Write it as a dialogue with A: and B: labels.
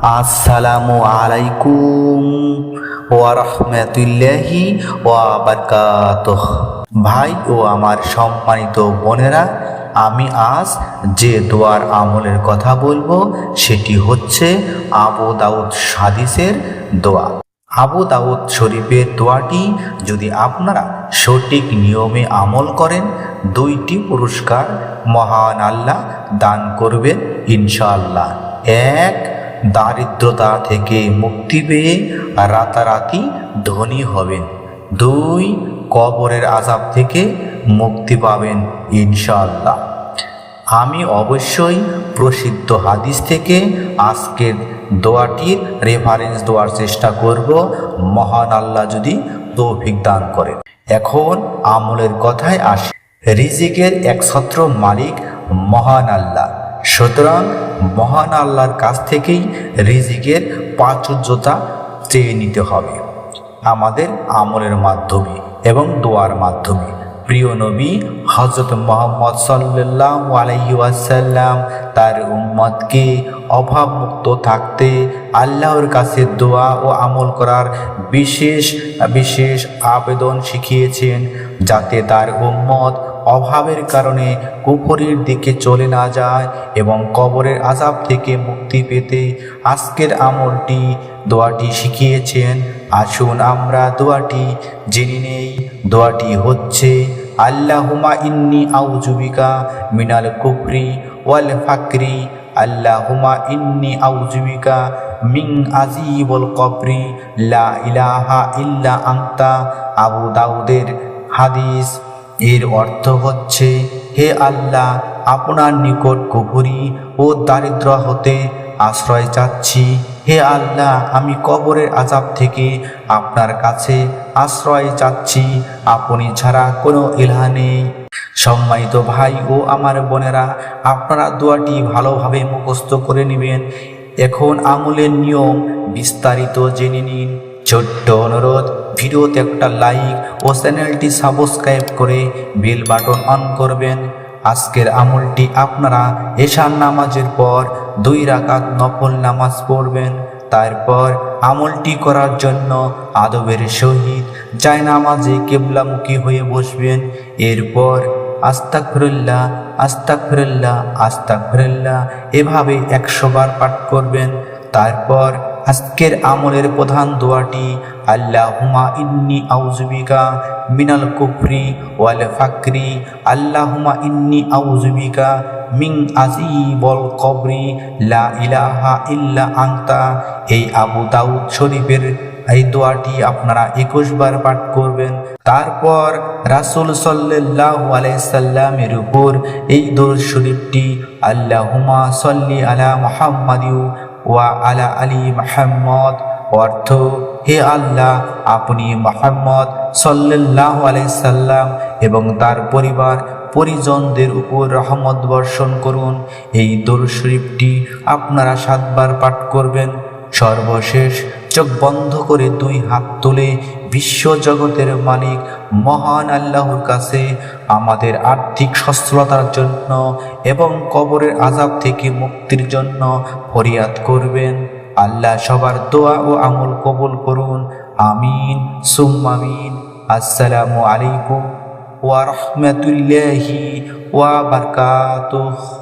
A: আসসালামু আলাইকুম ওয়া রাহমাতুল্লাহি ওয়া বারাকাতুহ ভাই ও আমার সম্মানিত বোনেরা, আমি আজ যে দোয়ার আমলের কথা বলব, সেটি হচ্ছে আবু দাউদ সাদিসের দোয়া। আবু দাউদ শরীফের দোয়াটি যদি আপনারা সঠিক নিয়মে আমল করেন, দুইটি পুরস্কার মহান আল্লাহ দান করবেন, ইনশাআল্লাহ। এক দারিদ্রতা থেকে মুক্তি পেয়ে রাতারাতি ধনী হবেন। দুই, কবরের আজাব থেকে মুক্তি পাবেন ইনশাআল্লাহ। আমি অবশ্যই প্রসিদ্ধ হাদিস থেকে আজকের দোয়াটির রেফারেন্স দেওয়ার চেষ্টা করব। মহান আল্লাহ যদি তৌফিক দান করেন। এখন আমলের কথায় আসে। রিজিকের একছত্র মালিক মহান আল্লাহ। সুতরাং মহান আল্লাহর কাছ থেকেই রিজিকের প্রাচুর্যতা চেয়ে নিতে হবে। আমাদের আমলের মাধ্যমে এবং দোয়ার মাধ্যমে। প্রিয় নবী হজরত মোহাম্মদ সাল্লাহ আলাইহি ওয়াসাল্লাম তার উম্মতকে অভাবমুক্ত থাকতে আল্লাহর কাছে দোয়া ও আমল করার বিশেষ বিশেষ আবেদন শিখিয়েছেন যাতে তার উম্মত অভাবের কারণে কুফরির দিকে চলে না যায় এবং কবরের আজাব থেকে মুক্তি পেতে আজকের আমলটি, দোয়াটি শিখিয়েছেন। আসুন আমরা দোয়াটি জেনে নেই। দোয়াটি হচ্ছে আল্লাহুমা ইন্নি আউজুবিকা মিনাল কুফরি ওয়াল ফাকরি। আল্লাহুমা ইন্নি আউজুবিকা মিং আজিবল কবরি। লা ইলাহা ইল্লা আংতা আবু দাউদের হাদিস। এর অর্থ হচ্ছে, হে আল্লাহ, আপনার নিকট কুপুরি ও দারিদ্র হতে আশ্রয় চাচ্ছি। হে আল্লাহ, আমি কবরের আজাব থেকে আপনার কাছে আশ্রয় চাচ্ছি। আপনি ছাড়া কোনো ইলহা নেই। সম্মানিত ভাই ও আমার বোনেরা, আপনারা দোয়াটি ভালোভাবে মুখস্থ করে নেবেন। এখন আমলের নিয়ম বিস্তারিত জেনে নিন। ছোট্ট অনুরোধ ভিডিওতে একটা লাইক ও চ্যানেলটি সাবস্ক্রাইব করে বেল বাটন অন করবেন। আজকের আমলটি আপনারা এশার নামাজের পর দুই রাকাত নফল নামাজ পড়বেন। তারপর আমলটি করার জন্য আদবের সহিত যায় নামাজে কেবলামুখী হয়ে বসবেন। এরপর আস্তাকফিরুল্লাহ আস্তাকফিরুল্লাহ আস্তাকফিরুল্লাহ এভাবে একশো বার পাঠ করবেন। তারপর আজকের আমলের প্রধান দোয়াটি আল্লাহুমা ইন্নি আউজুবিকা মিনাল কুফরি ওয়াল ফাকরি আল্লাহুমা ইন্নি আউজুবিকা মিং আজিবল কবরি, লা ইলাহা ইল্লা আংতা এই আবু দাউদ শরীফের এই দোয়াটি আপনারা একুশ বার পাঠ করবেন। তারপর রাসুল সাল্লাহ আলাইসাল্লামের উপর এই দোর শরীফটি আল্লাহুমা সল্লি আলা মোহাম্মদিউ ওয়া আলা আলী মাহমদ অর্থ, হে আল্লাহ, আপনি মাহমদ সাল্লাহ আলাইসাল্লাম এবং তার পরিবার, পরিজনদের উপর রহমত বর্ষণ করুন। এই দোল শরীফটি আপনারা সাতবার পাঠ করবেন। সর্বশেষ চোখ বন্ধ করে দুই হাত তুলে বিশ্ব জগতের মালিক, মহান আল্লাহর কাছে আমাদের আর্থিক সচ্ছলতার জন্য এবং কবরের আজাব থেকে মুক্তির জন্য ফরিয়াদ করবেন। আল্লাহ সবার দোয়া ও আমল কবুল করুন। আমিন। সুম্মামিন আসসালামু আলাইকুম ওয়া রাহমাতুল্লাহি ওয়া বারাকাতুহু।